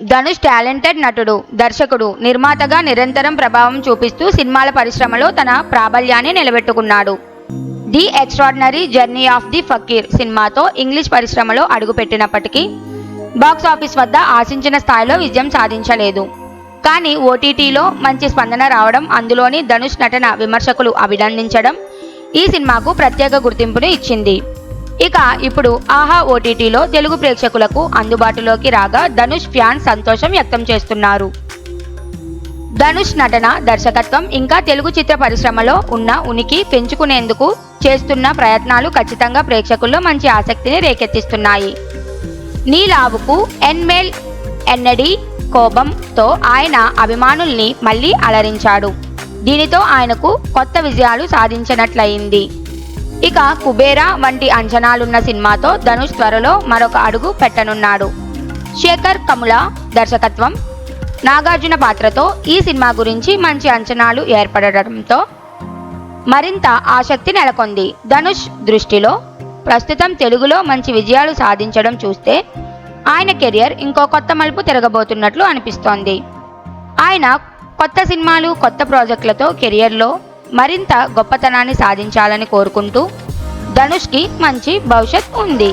Dhanush talented నటుడు దర్శకుడు నిర్మాతగా నిరంతరం ప్రభావం చూపిస్తూ సినిమాల పరిశ్రమలో తన ప్రాబల్యాన్ని నిలబెట్టుకున్నాడు. The extraordinary journey of the fakir సినిమాతో ఇంగ్లీష్ పరిశ్రమలో అడుగుపెట్టినప్పటికీ బాక్స్ ఆఫీస్ వద్ద ఆశించిన స్థాయిలో విజయం సాధించలేదు. కానీ ఓటీటీలో మంచి స్పందన రావడం అందులోని ధనుష్ నటన విమర్శకులు అభినందించడం ఈ సినిమాకు ప్రత్యేక గుర్తింపును ఇచ్చింది. ఇక ఇప్పుడు ఆహా ఓటీటీలో తెలుగు ప్రేక్షకులకు అందుబాటులోకి రాగా ధనుష్ ఫ్యాన్స్ సంతోషం వ్యక్తం చేస్తున్నారు. ధనుష్ నటన దర్శకత్వం ఇంకా తెలుగు చిత్ర పరిశ్రమలో ఉన్న ఉనికి పెంచుకునేందుకు చేస్తున్న ప్రయత్నాలు ఖచ్చితంగా ప్రేక్షకుల్లో మంచి ఆసక్తిని రేకెత్తిస్తున్నాయి. నీలావుకు ఎన్మేల్ ఎన్నడి కోపంతో ఆయన అభిమానుల్ని మళ్ళీ అలరించాడు. దీనితో ఆయనకు కొత్త విజయాలు సాధించినట్లయింది. ఇక కుబేరా వంటి అంచనాలున్న సినిమాతో ధనుష్ త్వరలో మరొక అడుగు పెట్టనున్నాడు. శేఖర్ కముల దర్శకత్వం. నాగార్జున పాత్రతో ఈ సినిమా గురించి మంచి అంచనాలు ఏర్పడడంతో మరింత ఆసక్తి నెలకొంది. ధనుష్ దృష్టిలో ప్రస్తుతం తెలుగులో మంచి విజయాలు సాధించడం చూస్తే ఆయన కెరియర్ ఇంకో కొత్త మలుపు తిరగబోతున్నట్లు అనిపిస్తోంది. ఆయన కొత్త సినిమాలు కొత్త ప్రాజెక్టులతో కెరియర్లో మరింత గొప్పతనాన్ని సాధించాలని కోరుకుంటూ ధనుష్కి మంచి భవిష్యత్ ఉంది.